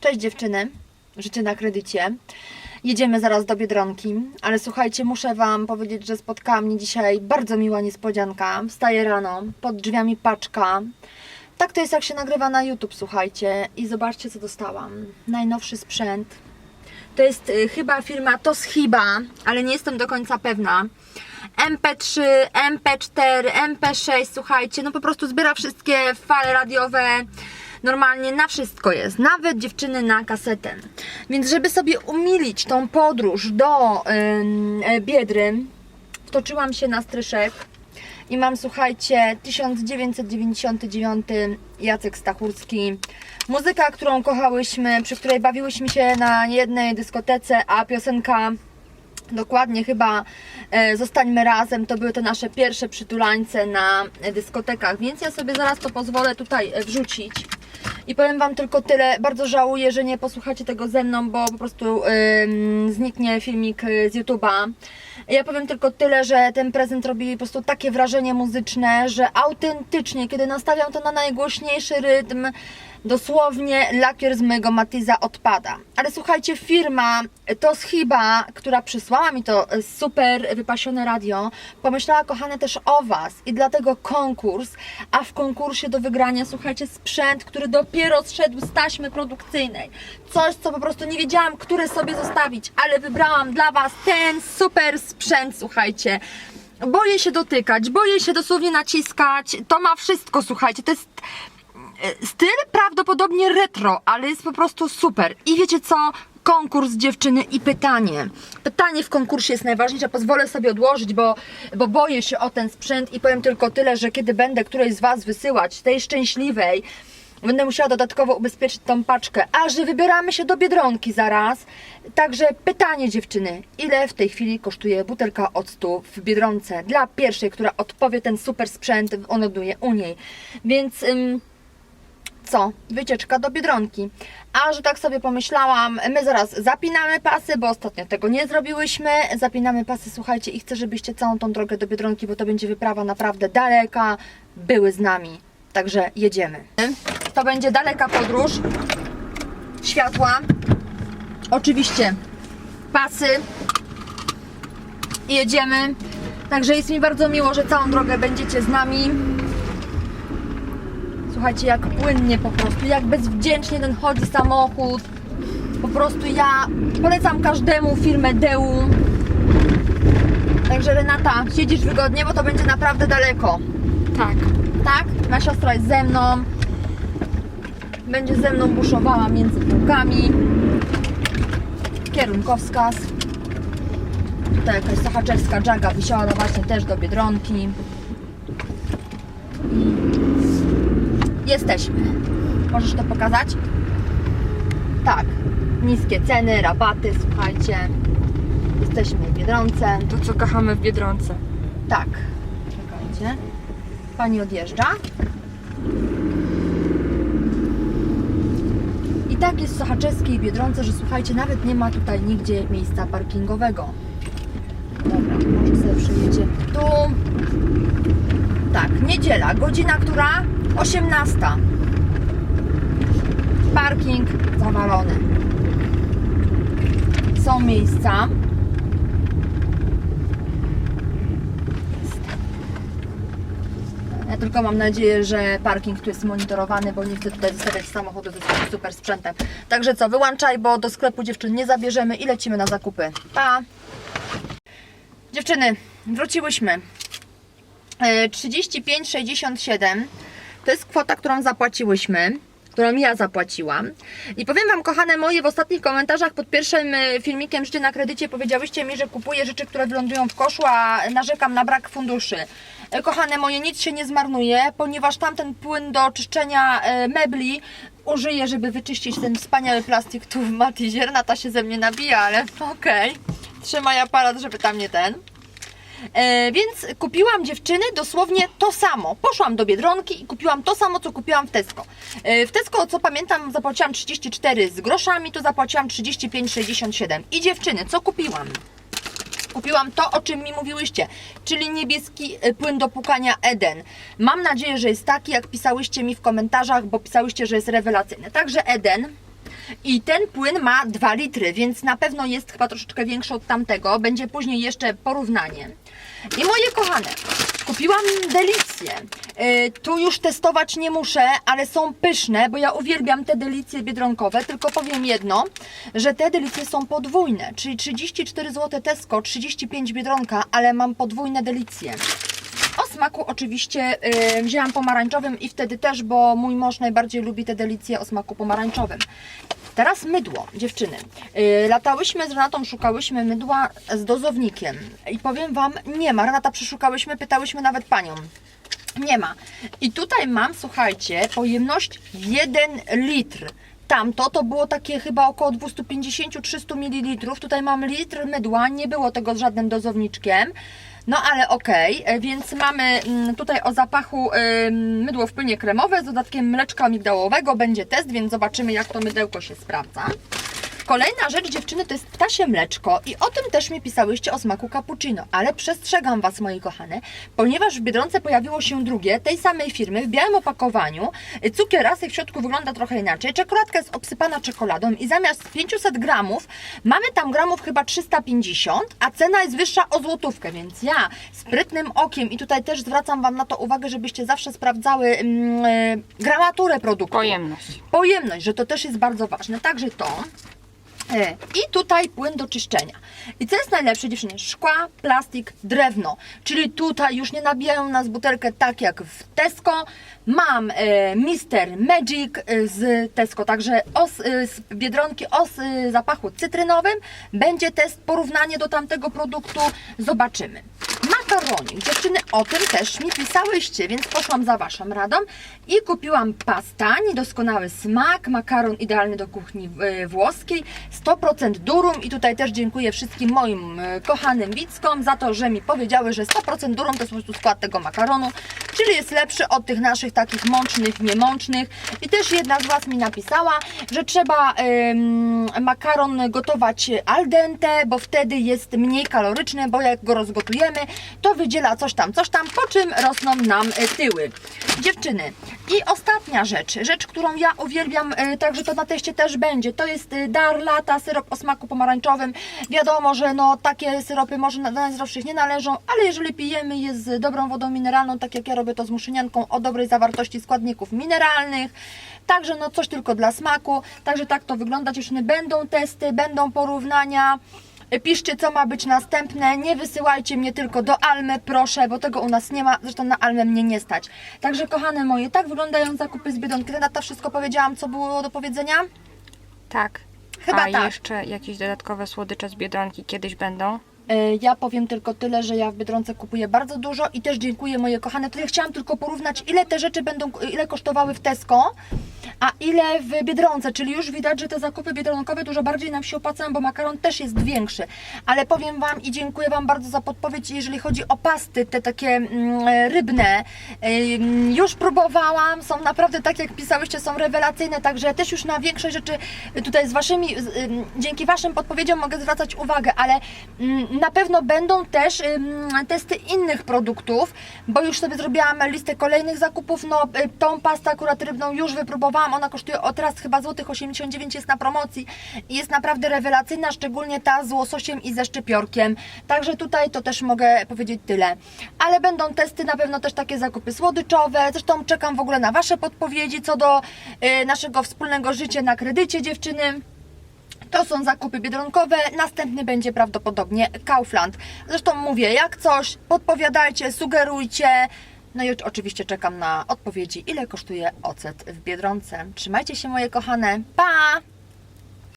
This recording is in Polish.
Cześć dziewczyny, życie na kredycie. Jedziemy zaraz do Biedronki, ale słuchajcie, muszę Wam powiedzieć, że spotkała mnie dzisiaj bardzo miła niespodzianka. Wstaję rano, pod drzwiami paczka. Tak to jest jak się nagrywa na YouTube, słuchajcie. I zobaczcie co dostałam. Najnowszy sprzęt. To jest y, chyba firma Toshiba, ale nie jestem do końca pewna. MP3, MP4, MP6, słuchajcie, no po prostu zbiera wszystkie fale radiowe. Normalnie na wszystko jest, nawet dziewczyny na kasetę. Więc żeby sobie umilić tą podróż do e, Biedry, wtoczyłam się na stryszek i mam, słuchajcie, 1999 Jacek Stachurski. Muzyka, którą kochałyśmy, przy której bawiłyśmy się na jednej dyskotece, a piosenka Dokładnie, chyba e, Zostańmy razem to były te nasze pierwsze przytulańce na dyskotekach, więc ja sobie zaraz to pozwolę tutaj e, wrzucić. I powiem Wam tylko tyle, bardzo żałuję, że nie posłuchacie tego ze mną, bo po prostu ym, zniknie filmik y, z YouTube'a. Ja powiem tylko tyle, że ten prezent robi po prostu takie wrażenie muzyczne, że autentycznie, kiedy nastawiam to na najgłośniejszy rytm, dosłownie lakier z mojego Matiza odpada. Ale słuchajcie, firma Toshiba, która przysłała mi to super wypasione radio, pomyślała, kochane, też o Was i dlatego konkurs, a w konkursie do wygrania, słuchajcie, sprzęt, który dopiero zszedł z taśmy produkcyjnej. Coś, co po prostu nie wiedziałam, który sobie zostawić, ale wybrałam dla Was ten super sprzęt, słuchajcie. Boję się dotykać, boję się dosłownie naciskać. To ma wszystko, słuchajcie. To jest e, styl prawdopodobnie retro, ale jest po prostu super. I wiecie co? Konkurs dziewczyny i pytanie. Pytanie w konkursie jest najważniejsze. Pozwolę sobie odłożyć, bo, bo boję się o ten sprzęt i powiem tylko tyle, że kiedy będę którejś z Was wysyłać, tej szczęśliwej, Będę musiała dodatkowo ubezpieczyć tą paczkę. A że wybieramy się do Biedronki zaraz. Także pytanie dziewczyny, ile w tej chwili kosztuje butelka octu w Biedronce? Dla pierwszej, która odpowie ten super sprzęt, on ląduje u niej. Więc ym, co? Wycieczka do Biedronki. A że tak sobie pomyślałam, my zaraz zapinamy pasy, bo ostatnio tego nie zrobiłyśmy. Zapinamy pasy, słuchajcie, i chcę, żebyście całą tą drogę do Biedronki, bo to będzie wyprawa naprawdę daleka, były z nami. Także jedziemy. To będzie daleka podróż. Światła. Oczywiście pasy. I jedziemy. Także jest mi bardzo miło, że całą drogę będziecie z nami. Słuchajcie, jak płynnie po prostu, jak bezwdzięcznie ten chodzi samochód. Po prostu ja polecam każdemu firmę Deu. Także Renata, siedzisz wygodnie, bo to będzie naprawdę daleko. Tak. Tak? Moja siostra jest ze mną. Będzie ze mną buszowała między półkami. Kierunkowskaz. Tutaj jakaś sochaczewska dżaga wysiadła właśnie też do Biedronki. I jesteśmy. Możesz to pokazać? Tak. Niskie ceny, rabaty, słuchajcie. Jesteśmy w Biedronce. To co kochamy w Biedronce. Tak. Czekajcie. Pani odjeżdża. I tak jest w Sochaczewskiej Biedronce, że słuchajcie, nawet nie ma tutaj nigdzie miejsca parkingowego. Dobra, może sobie przejedzie tu. Tak, niedziela, godzina która? 18. Parking zawalony. Są miejsca. Tylko mam nadzieję, że parking tu jest monitorowany, bo nie chcę tutaj zostawiać samochodu ze super sprzętem. Także co, wyłączaj, bo do sklepu dziewczyn nie zabierzemy i lecimy na zakupy. Pa! Dziewczyny, wróciłyśmy. E, 35,67 to jest kwota, którą zapłaciłyśmy którą ja zapłaciłam. I powiem Wam, kochane moje, w ostatnich komentarzach pod pierwszym e, filmikiem Życie na kredycie powiedziałyście mi, że kupuję rzeczy, które wylądują w koszu, a narzekam na brak funduszy. E, Kochane moje, nic się nie zmarnuje, ponieważ tamten płyn do czyszczenia e, mebli użyję, żeby wyczyścić ten wspaniały plastik tu w Matizie. Renata się ze mnie nabija, ale okej. Trzymaj aparat, żeby tam nie ten. E, więc kupiłam dziewczyny dosłownie to samo. Poszłam do Biedronki i kupiłam to samo, co kupiłam w Tesco. E, w Tesco, co pamiętam, zapłaciłam 34 z groszami, tu zapłaciłam 35,67. I dziewczyny, co kupiłam? Kupiłam to, o czym mi mówiłyście, czyli niebieski e, płyn do pukania Eden. Mam nadzieję, że jest taki, jak pisałyście mi w komentarzach, bo pisałyście, że jest rewelacyjny. Także Eden, I ten płyn ma 2 litry, więc na pewno jest chyba troszeczkę większy od tamtego. Będzie później jeszcze porównanie. I moje kochane, kupiłam delicje. Yy, tu już testować nie muszę, ale są pyszne, bo ja uwielbiam te delicje biedronkowe. Tylko powiem jedno, że te delicje są podwójne, czyli 34 zł Tesco, 35 biedronka, ale mam podwójne delicje. O smaku oczywiście yy, wzięłam pomarańczowym i wtedy też, bo mój mąż najbardziej lubi te delicje o smaku pomarańczowym. Teraz mydło, dziewczyny. Yy, latałyśmy z Renatą, szukałyśmy mydła z dozownikiem i powiem Wam, nie ma. Renata przeszukałyśmy, pytałyśmy nawet panią. Nie ma. I tutaj mam, słuchajcie, pojemność 1 litr. Tamto to było takie chyba około 250-300 ml. Tutaj mam litr mydła, nie było tego z żadnym dozowniczkiem. No ale okej, e, więc mamy mm, tutaj o zapachu mydło w płynie kremowe z dodatkiem mleczka migdałowego. Będzie test, więc zobaczymy jak to mydełko się sprawdza. Kolejna rzecz, dziewczyny, to jest ptasie mleczko i o tym też mi pisałyście o smaku cappuccino, ale przestrzegam Was, moi kochane, ponieważ w Biedronce pojawiło się drugie, tej samej firmy, w białym opakowaniu, cukier rasy w środku wygląda trochę inaczej, czekoladka jest obsypana czekoladą i zamiast 500 gramów mamy tam gramów chyba 350, a cena jest wyższa o złotówkę, więc ja sprytnym okiem i tutaj też zwracam Wam na to uwagę, żebyście zawsze sprawdzały mm, e, gramaturę produktu Pojemność. pojemność, że to też jest bardzo ważne. Także to. E, I tutaj płyn do czyszczenia. I co jest najlepsze, dziewczyny? Szkła, plastik, drewno. Czyli tutaj już nie nabijają nas butelkę tak jak w Tesco. Mam e, Mister Magic e, z Tesco, także os, e, z Biedronki o zapachu cytrynowym. Będzie test, porównanie do tamtego produktu. Zobaczymy. Makaronik. Dziewczyny, o tym też mi pisałyście, więc poszłam za Waszą radą i kupiłam pasta, niedoskonały smak, makaron idealny do kuchni e, włoskiej, 100% durum i tutaj też dziękuję wszystkim moim e, kochanym widzkom za to, że mi powiedziały, że 100% durum to jest po prostu skład tego makaronu, czyli jest lepszy od tych naszych takich mącznych, niemącznych. I też jedna z Was mi napisała, że trzeba em, makaron gotować al dente, bo wtedy jest mniej kaloryczny, bo jak go rozgotujemy, to wydziela coś tam, tam, po czym rosną nam e, tyły. Dziewczyny, i ostatnia rzecz, rzecz, którą ja uwielbiam, e, także to na teście też będzie, to jest e, dar lata, syrop o smaku pomarańczowym. Wiadomo, że no takie syropy może dla najzdrowszych nie należą, ale jeżeli pijemy je z dobrą wodą mineralną, tak jak ja robię to z muszynianką o dobrej zawartości składników mineralnych, Także no coś tylko dla smaku. Także tak to wygląda. Dziewczyny będą testy, będą porównania. Piszcie, co ma być następne. Nie wysyłajcie mnie tylko do Almy, proszę, bo tego u nas nie ma. Zresztą na Almę mnie nie stać. Także, kochane moje, tak wyglądają zakupy z Biedronki. Renata, wszystko powiedziałam, co było do powiedzenia? Tak. Chyba A tak. jeszcze jakieś dodatkowe słodycze z Biedronki kiedyś będą? E, Ja powiem tylko tyle, że ja w Biedronce kupuję bardzo dużo i też dziękuję moje kochane. Tutaj chciałam tylko porównać, ile te rzeczy będą, ile kosztowały w Tesco, a ile w Biedronce, czyli już widać, że te zakupy biedronkowe dużo bardziej nam się opłacają, bo makaron też jest większy. Ale powiem Wam i dziękuję Wam bardzo za podpowiedź, jeżeli chodzi o pasty, te takie mm, rybne. Już próbowałam, są naprawdę tak jak pisałyście, są rewelacyjne, także ja też już na większość rzeczy tutaj z Waszymi, dzięki Waszym podpowiedziom mogę zwracać uwagę, ale mm, na pewno będą też testy innych produktów, bo już sobie zrobiłam listę kolejnych zakupów, no y, tą pastę akurat rybną już wypróbowałam, ona kosztuje o teraz chyba złotych 89 jest na promocji i jest naprawdę rewelacyjna, szczególnie ta z łososiem i ze szczypiorkiem, także tutaj to też mogę powiedzieć tyle, ale będą testy na pewno też takie zakupy słodyczowe, zresztą czekam w ogóle na Wasze podpowiedzi co do y, naszego wspólnego życia na kredycie dziewczyny. To są zakupy biedronkowe, następny będzie prawdopodobnie Kaufland. Zresztą mówię, jak coś, podpowiadajcie, sugerujcie. No i oczywiście czekam na odpowiedzi, ile kosztuje ocet w Biedronce. Trzymajcie się moje kochane, pa!